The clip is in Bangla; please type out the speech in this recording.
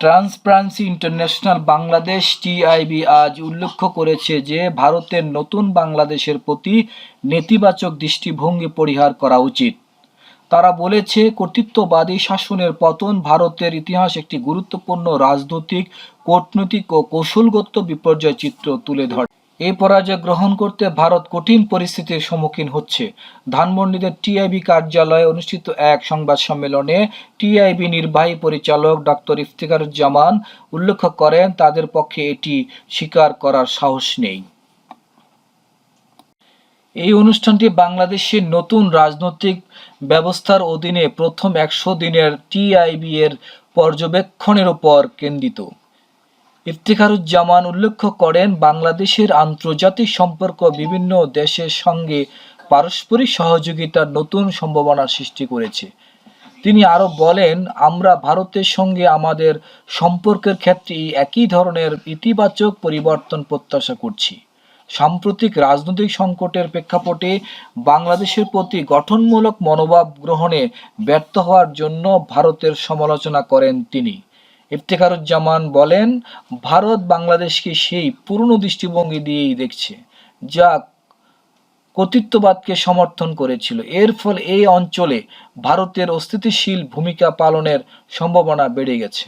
ট্রান্সপারেন্সি ইন্টারন্যাশনাল বাংলাদেশ টিআইবি আজ উল্লেখ করেছে যে, ভারতের নতুন বাংলাদেশের প্রতি নেতিবাচক দৃষ্টিভঙ্গি পরিহার করা উচিত। তারা বলেছে, কর্তৃত্ববাদী শাসনের পতন ভারতের ইতিহাস একটি গুরুত্বপূর্ণ রাজনৈতিক, কূটনৈতিক ও কৌশলগত বিপর্যয় চিত্র তুলে ধরে। এই পরাজয় গ্রহণ করতে ভারত কঠিন পরিস্থিতির সম্মুখীন হচ্ছে। ধানমন্ডিতে টিআইবি কার্যালয়ে অনুষ্ঠিত এক সংবাদ সম্মেলনে টিআইবি নির্বাহী পরিচালক ডক্টর ইফতিকারুজ্জামান উল্লেখ করেন, তাদের পক্ষে এটি স্বীকার করার সাহস নেই। এই অনুষ্ঠানটি বাংলাদেশের নতুন রাজনৈতিক ব্যবস্থার অধীনে প্রথম একশো দিনের টিআইবি এর পর্যবেক্ষণের উপর কেন্দ্রিত। ইফতিখারুজ্জামান উল্লেখ করেন, বাংলাদেশের আন্তর্জাতিক সম্পর্ক বিভিন্ন দেশের সঙ্গে পারস্পরিক সহযোগিতার নতুন সম্ভাবনা সৃষ্টি করেছে। তিনি আরও বলেন, আমরা ভারতের সঙ্গে আমাদের সম্পর্কের ক্ষেত্রে একই ধরনের ইতিবাচক পরিবর্তন প্রত্যাশা করছি। সাম্প্রতিক রাজনৈতিক সংকটের প্রেক্ষাপটে বাংলাদেশের প্রতি গঠনমূলক মনোভাব গ্রহণে ব্যর্থ হওয়ার জন্য ভারতের সমালোচনা করেন তিনি। ইফতেখারুজ্জামান বলেন, ভারত বাংলাদেশকে সেই পুরনো দৃষ্টিভঙ্গি দিয়েই দেখছে, যা কর্তৃত্ববাদকে সমর্থন করেছিল। এর ফলে এই অঞ্চলে ভারতের অস্থিতিশীল ভূমিকা পালনের সম্ভাবনা বেড়ে গেছে।